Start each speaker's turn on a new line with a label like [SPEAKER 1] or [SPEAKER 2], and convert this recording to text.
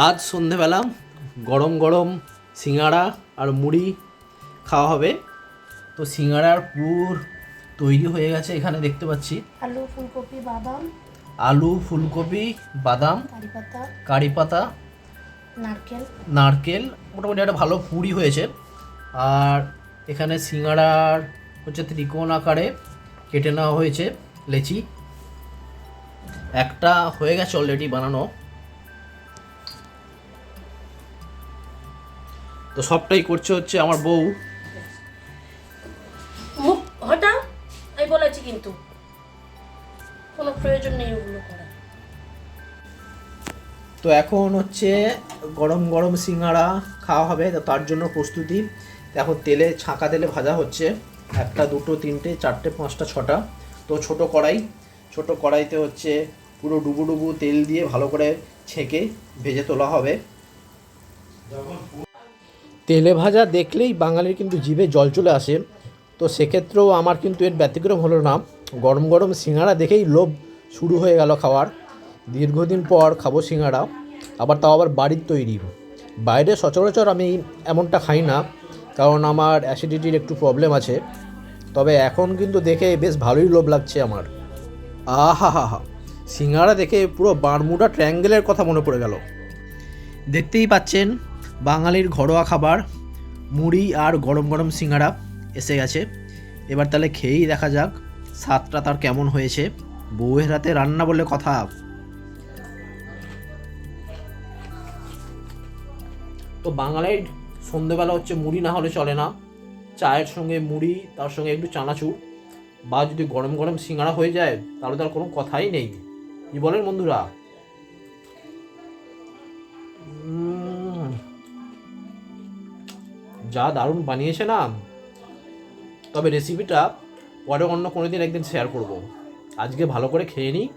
[SPEAKER 1] আজ সন্ধেবেলা গরম গরম সিঙ্গাড়া আর মুড়ি খাওয়া হবে। তো সিঙ্গাড়ার পুর তৈরি হয়ে গেছে এখানে দেখতে পাচ্ছি।
[SPEAKER 2] আলু ফুলকপি বাদাম।
[SPEAKER 1] আলু ফুলকপি বাদাম
[SPEAKER 2] কারি পাতা।
[SPEAKER 1] কারি পাতা
[SPEAKER 2] নারকেল।
[SPEAKER 1] নারকেল মোটামুটি একটা ভালো পুরি হয়েছে। আর এখানে সিঙ্গাড়ার হচ্ছে ত্রিকোণ আকারে কেটে নেওয়া হয়েছে লেচি। একটা হয়ে গেছে অলরেডি বানানো। তো সবটাই করছে হচ্ছে আমার বউ।
[SPEAKER 2] মুখ হঠাৎ আমি বলেছি কিন্তু। কোনো প্রয়োজন নেই ওগুলো
[SPEAKER 1] তো এখন হচ্ছে গরম গরম সিঙ্গাড়া খাওয়া হবে তার জন্য প্রস্তুতি। এখন তেলে ছাঁকা তেলে ভাজা হচ্ছে একটা দুটো তিনটে চারটে পাঁচটা ছটা। তো ছোট কড়াই ছোট কড়াইতে হচ্ছে পুরো ডুবু ডুবু তেল দিয়ে ভালো করে ছেঁকে ভেজে তোলা হবে। তেলে ভাজা দেখলেই বাঙালির কিন্তু জিভে জল চলে আসে। তো সেক্ষেত্রেও আমার কিন্তু এর ব্যতিক্রম হলো না। গরম গরম সিঙ্গাড়া দেখেই লোভ শুরু হয়ে গেল খাওয়ার। দীর্ঘদিন পর খাব সিঙ্গাড়া। আবার তাও আবার বাড়ির তৈরি। বাইরে সচরাচর আমি এমনটা খাই না, কারণ আমার অ্যাসিডিটির একটু প্রবলেম আছে। তবে এখন কিন্তু দেখে বেশ ভালোই লোভ লাগছে আমার। আহা হা হা সিঙ্গাড়া দেখে পুরো বারমুডা ট্র্যাঙ্গেলের কথা মনে পড়ে গেল। দেখতেই পাচ্ছেন বাঙালির ঘরোয়া খাবার, মুড়ি আর গরম গরম সিঙ্গাড়া এসে গেছে। এবার তাহলে খেয়েই দেখা যাক স্বাদটা তার কেমন হয়েছে। বউয়ের হাতে রান্না বলে কথা। তো বাঙালির সন্ধেবেলা হচ্ছে মুড়ি না হলে চলে না। চায়ের সঙ্গে মুড়ি, তার সঙ্গে একটু চানাচুর। বা যদি গরম গরম সিঙ্গাড়া হয়ে যায়, তাহলে তার কোনো কথাই নেই। কি বলেন বন্ধুরা? যা দারুণ বানিয়েছে না? তবে রেসিপিটা পরে অন্য কোনো দিন একদিন শেয়ার করব। আজকে ভালো করে খেয়ে নিই।